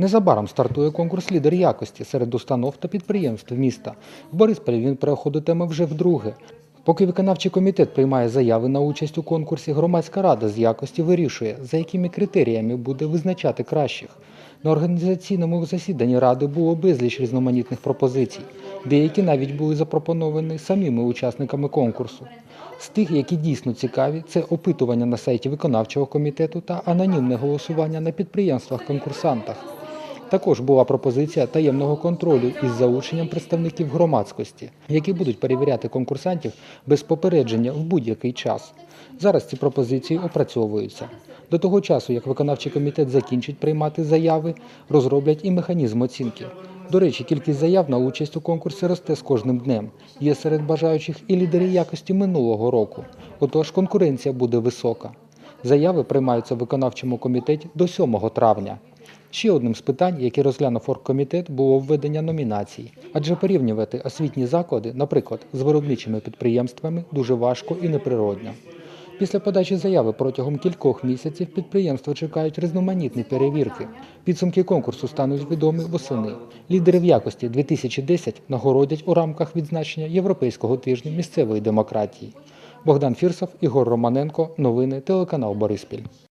Незабаром стартує конкурс лідер якості серед установ та підприємств міста. В Борисполі він проходитиме вже вдруге. Поки виконавчий комітет приймає заяви на участь у конкурсі, громадська рада з якості вирішує, за якими критеріями буде визначати кращих. На організаційному засіданні ради було безліч різноманітних пропозицій. Деякі навіть були запропоновані самими учасниками конкурсу. З тих, які дійсно цікаві, це опитування на сайті виконавчого комітету та анонімне голосування на підприємствах-конкурсантах. Також була пропозиція таємного контролю із залученням представників громадськості, які будуть перевіряти конкурсантів без попередження в будь-який час. Зараз ці пропозиції опрацьовуються. До того часу, як виконавчий комітет закінчить приймати заяви, розроблять і механізм оцінки. До речі, кількість заяв на участь у конкурсі росте з кожним днем. Є серед бажаючих і лідери якості минулого року. Отож конкуренція буде висока. Заяви приймаються в виконавчому комітеті до 7 травня. Ще одним з питань, які розглянув оргкомітет, було введення номінацій. Адже порівнювати освітні заклади, наприклад, з виробничими підприємствами, дуже важко і неприродно. Після подачі заяви протягом кількох місяців підприємства чекають різноманітні перевірки. Підсумки конкурсу стануть відомі восени. Лідери в якості 2010 нагородять у рамках відзначення Європейського тижня місцевої демократії. Богдан Фірсов, Ігор Романенко. Новини телеканал Бориспіль.